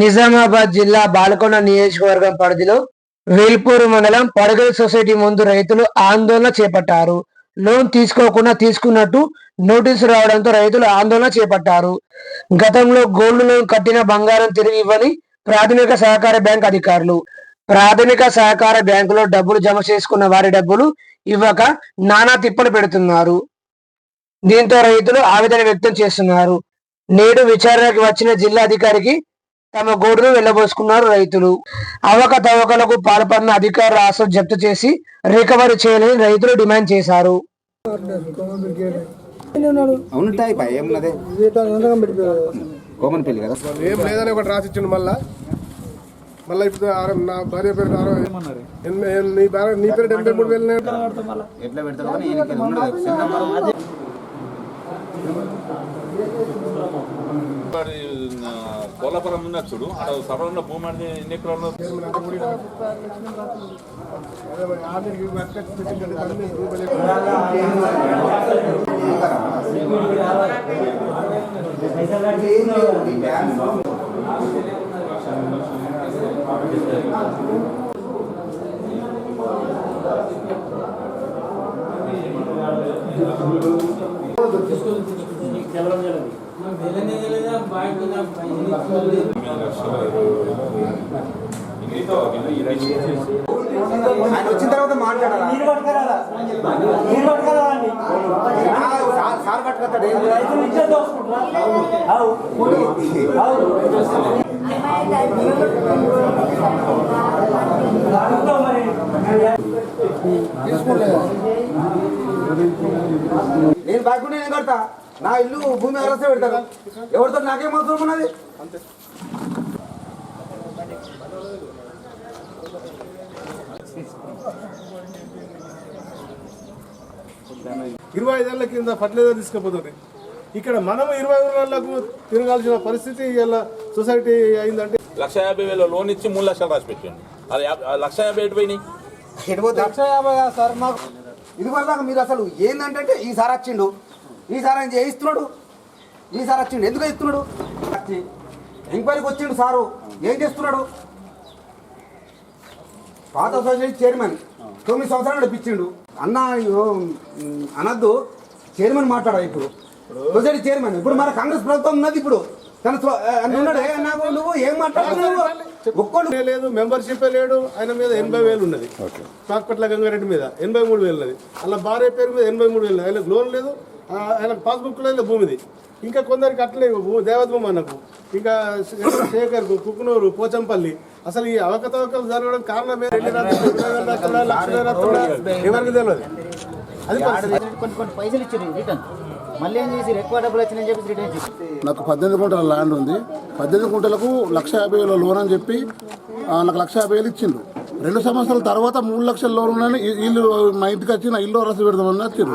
నిజామాబాద్ జిల్లా బాలకొండ నియోజకవర్గం పరిధిలో వేల్పూరు మండలం పడగల్ సొసైటీ ముందు రైతులు ఆందోళన చేపట్టారు. లోన్ తీసుకోకుండా తీసుకున్నట్టు నోటీసు రావడంతో రైతులు ఆందోళన చేపట్టారు. గతంలో గోల్డ్ లోన్ కట్టిన బంగారం తిరిగి ఇవ్వని ప్రాథమిక సహకార బ్యాంక్ అధికారులు. ప్రాథమిక సహకార బ్యాంకులో డబ్బులు జమ చేసుకున్న వారి డబ్బులు ఇవ్వక నానా తిప్పలు పెడుతున్నారు. దీంతో రైతులు ఆవేదన వ్యక్తం చేస్తున్నారు. నేడు విచారణకి వచ్చిన జిల్లా అధికారికి తమ గోడును వెళ్ళబోసుకున్నారు రైతులు. అవకతవకలకు పాల్పడిన అధికారులు ఆశ జప్తు చేసి రికవరీ చేయాలని రైతులు డిమాండ్ చేశారు. ఉంటాయి భయ ఏమున్నదే? కోమన్ పెళ్ళి కదా? ఏం లేదని ఒకటి రాసి ఇచ్చిండు మళ్ళా. మళ్ళీ ఇప్పుడు ఆరు- నా భార్య పేరు అరవై ఎనభై- నీ భార్య నీ పేరు ఎనభై మూడు వేలు ఎట్లా పెడతారు కానీ కోలాపురం ఉన్న చూడు అక్కడ సభలో భూమి అంటే ఎన్ని ఎకరాలు? ఆయన వచ్చిన తర్వాత మాట్లాడాలా? సార్- పట్టుకొస్తాడు. నేను బాగుండే నేను కడతా. నా ఇల్లు భూమి అరసే పెడతాను ఎవరితో నాకేం అవసరం ఉన్నది? ఇరవై ఐదేళ్ళ కింద ఫర్టిలైజర్ తీసుకుపోతుంది. ఇక్కడ మనం ఇరవై ఊళ్ళకు తిరగాల్సిన పరిస్థితి ఇలా సొసైటీ అయిందంటే లక్ష యాభై వేల లోన్ ఇచ్చి మూడు లక్షలు రాసి పెట్టండి. అది లక్ష యాభై ఎటు పోయినాయి? లక్ష యాభై సార్ మాకు ఇది వల్ల మీరు అసలు ఏందంటే ఈసారి వచ్చిండు. ఈసారి ఆయన చేయిస్తున్నాడు. ఈసారి వచ్చిండు. ఎందుకు ఇస్తున్నాడు వచ్చి ఎంక్వైరీకి వచ్చిండు సారు. ఏం చేస్తున్నాడు? పాత సొసైటీ చైర్మన్ తొమ్మిది సంవత్సరాలు నడిపించిండు. అన్న అనద్దు. చైర్మన్ మాట్లాడా ఇప్పుడు. Society chairman. ఇప్పుడు మన కాంగ్రెస్ ప్రభుత్వం ఉన్నది ఇప్పుడు. తన ఉన్నాడు. నువ్వు ఏం మాట్లాడుతున్నావు? ఒక్కడు ఏ లేదు. మెంబర్షిప్ లేదు ఆయన మీద ఎనభై వేలు ఉన్నది. కాకపట్ల గంగారెడ్డి మీద ఎనభై మూడు వేలు ఉన్నది. అలా భార్య పేరు మీద ఎనభై మూడు వేలు ఆయనకు లోన్ లేదు. ఆ, ఆయనకు పాస్బుక్ లేదు భూమిది. ఇంకా కొందరికి అట్లే భూ- దేవద్భూమి అన్నకు ఇంకా శేఖర్ కుక్కునూరు పోచంపల్లి. అసలు ఈ అవకతవకలు జరగడం రాత్రులా, ఎవరికి తెలియదు అది. కొన్ని కొన్ని పైసలు ఇచ్చారు రిటర్న్. మళ్ళీ ఏం చేసి ఎక్కువ డబ్బులు వచ్చినాయని చెప్పి రిటర్న్ చేసి నాకు పద్దెనిమిది గుంటల ల్యాండ్ ఉంది. పద్దెనిమిది గుంటలకు లక్ష యాభై వేల లోన్ అని చెప్పి నాకు లక్ష యాభై వేలు ఇచ్చిండు రెండు సంవత్సరాల తర్వాత మూడు లక్షల లోన్ ఉన్నాయని ఈ- ఇల్లు మా ఇంటికి వచ్చి నా ఇల్లు రస పెడదామని వచ్చిండు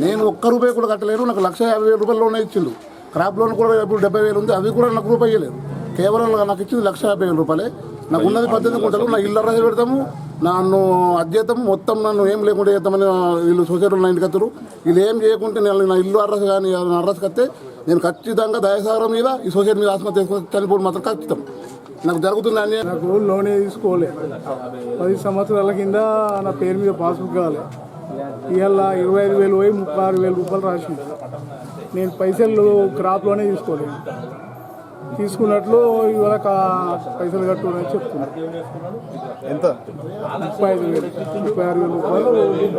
నేను ఒక్క రూపాయి కూడా కట్టలేను. నాకు లక్ష యాభై వేల రూపాయల లోన్ ఇచ్చిండు క్రాప్ లోన్ కూడా ఇప్పుడు డెబ్బై వేలు ఉంది. అవి కూడా నాకు రూపాయి ఇవ్వలేదు. కేవలం నాకు ఇచ్చింది లక్ష యాభై వేల రూపాయలే. నాకు ఉన్నది పద్దెనిమిది గుంటలు. నా ఇల్లు రస పెడతాము. నన్ను అధ్యతం మొత్తం నన్ను ఏం లేకుండా చేద్దామని వీళ్ళు సొసైటీలో నా ఇంటికి వస్తారు. వీళ్ళు ఏం చేయకుంటే నేను నా ఇల్లు అర్రస్ కానీ అర్రస్ కత్తే నేను ఖచ్చితంగా దయసాగరం మీద ఈ సొసైటీ మీద ఆత్మహత్య చనిపోవడం మాత్రం ఖచ్చితం. నాకు జరుగుతుందని నాకు లోనే తీసుకోలే. పది సంవత్సరాల కింద నా పేరు మీద పాస్బుక్ కావాలి ఇవాళ ఇరవై ఐదు వేలు పోయి ముప్పై ఆరు వేల రూపాయలు రాసింది నేను పైసలు క్రాప్లోనే తీసుకోలేదు తీసుకున్నట్లు ఇవాళ కా- పైసలు కట్టు అని చెప్తున్నారు. ఎంత? ముప్పై ఐదు వేలు. ముప్పై ఆరు వేల రూపాయలు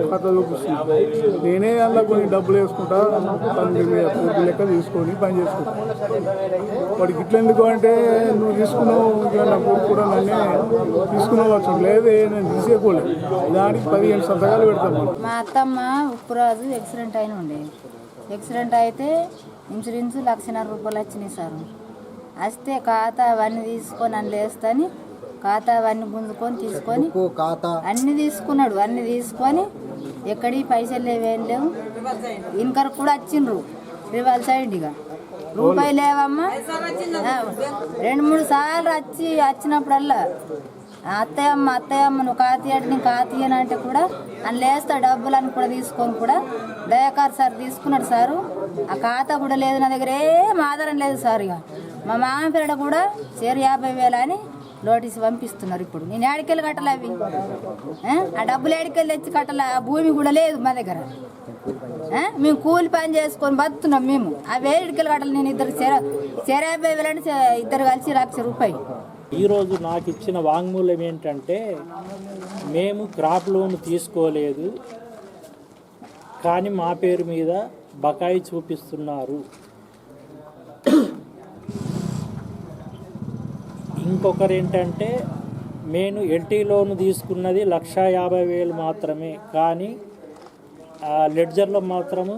ఖాతా చూపిస్తుంది నేనే అందులో కొన్ని డబ్బులు వేసుకుంటా పని లెక్క తీసుకొని పని చేసుకుంటా. వాడికి ఇట్లా ఎందుకు అంటే నువ్వు తీసుకున్నావు ఇక నా కొడుకు కూడా నన్నే తీసుకున్నావు వచ్చు లేదే నేను తీసేయకూడదు. దానికి పదిహేను సంతకాలు పెడతాను మా అత్తమ్మ ఉప్పురాజు యాక్సిడెంట్ అయిన ఉండే. యాక్సిడెంట్ అయితే ఇన్సూరెన్స్ లక్షన్నర రూపాయలు వచ్చినాయి సార్. వస్తే ఖాతా అవన్నీ తీసుకొని అని లేస్తని ఖాతా అవన్నీ గుంజుకొని తీసుకొని అన్ని తీసుకున్నాడు. అన్ని తీసుకొని ఎక్కడి పైసలు లేవేం లేవు. ఇన్కర్ కూడా వచ్చిండ్రు రివాల్ సైడ్ ఇక. రూపాయి లేవమ్మా. రెండు మూడు సార్లు వచ్చి వచ్చినప్పుడల్లా అత్తయ్యమ్మ అత్తయ్యమ్మ నువ్వు కాతీయడు నేను కాతీయను అంటే కూడా అని లేస్తా డబ్బులని కూడా తీసుకొని కూడా దయాకర్ సార్ తీసుకున్నాడు సారు. ఆ ఖాతా కూడా లేదు నా దగ్గర ఏం ఆధారం లేదు సార్ ఇక. మా మామ పిల్లడ కూడా చేరు యాభై వేలు అని నోటీస్ పంపిస్తున్నారు ఇప్పుడు. నేను ఏడికెళ్ళి కట్టాలి అవి. ఆ? డబ్బులు ఏడికెళ్ళి తెచ్చి కట్టాలి. ఆ భూమి కూడా లేదు మా దగ్గర. మేము కూలి పని చేసుకొని బతున్నాం మేము. అవి వేడికలు కట్టాలి. నేను ఇద్దరు చేర చేర యాభై వేలు అని ఇద్దరు కలిసి లక్ష రూపాయలు ఈరోజు నాకు ఇచ్చిన వాంగ్మూలం ఏంటంటే మేము క్రాప్ లోన్ తీసుకోలేదు కానీ మా పేరు మీద బకాయి చూపిస్తున్నారు. ఇంకొకరు ఏంటంటే నేను ఎల్టీ లోన్ తీసుకున్నది లక్ష యాభై వేలు మాత్రమే. కానీ ఆ లెడ్జర్లో మాత్రము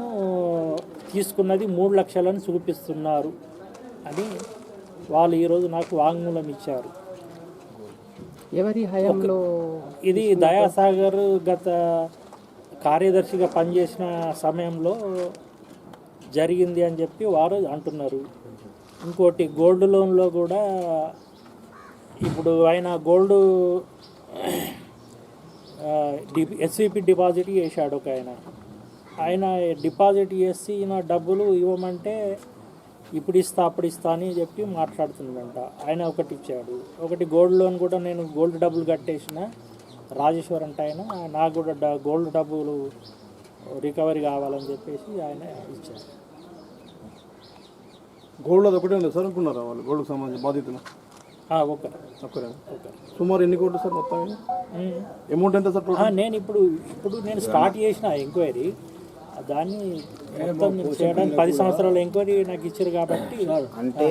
తీసుకున్నది మూడు లక్షలను చూపిస్తున్నారు అని వాళ్ళు ఈరోజు నాకు వాంగ్మూలం ఇచ్చారు. ఎవరి హయాంలో ఇది దయాసాగర్ గత కార్యదర్శిగా పనిచేసిన సమయంలో జరిగింది అని చెప్పి వారు అంటున్నారు. ఇంకోటి గోల్డ్ లోన్లో కూడా ఇప్పుడు ఆయన గోల్డ్ ఎస్విపి డిపాజిట్ చేశాడు ఒక ఆయన. ఆయన డిపాజిట్ చేసి నా డబ్బులు ఇవ్వమంటే ఇప్పుడు ఇస్తా అప్పుడు ఇస్తా అని చెప్పి మాట్లాడుతుందంట ఆయన ఒకటి ఇచ్చాడు. ఒకటి గోల్డ్ లోన్ కూడా నేను గోల్డ్ డబ్బులు కట్టేసిన రాజేశ్వర్ అంటే ఆయన. నాకు కూడా డ- గోల్డ్ డబ్బులు రికవరీ కావాలని చెప్పేసి ఆయన ఇచ్చారు గోల్డ్ అది ఒకటే ఉంది సార్ అనుకున్నారా వాళ్ళు? గోల్డ్కి సంబంధించి బాధితులు ఆ, ఒకరు ఒక్కరే సుమారు ఎన్ని కోట్లు సార్ మొత్తం. అమౌంట్ ఎంత సార్ నేను ఇప్పుడు ఇప్పుడు నేను స్టార్ట్ చేసిన ఎంక్వైరీ దాన్ని మొత్తం చేయడానికి పది సంవత్సరాల ఎంక్వైరీ నాకు ఇచ్చారు కాబట్టి అంటే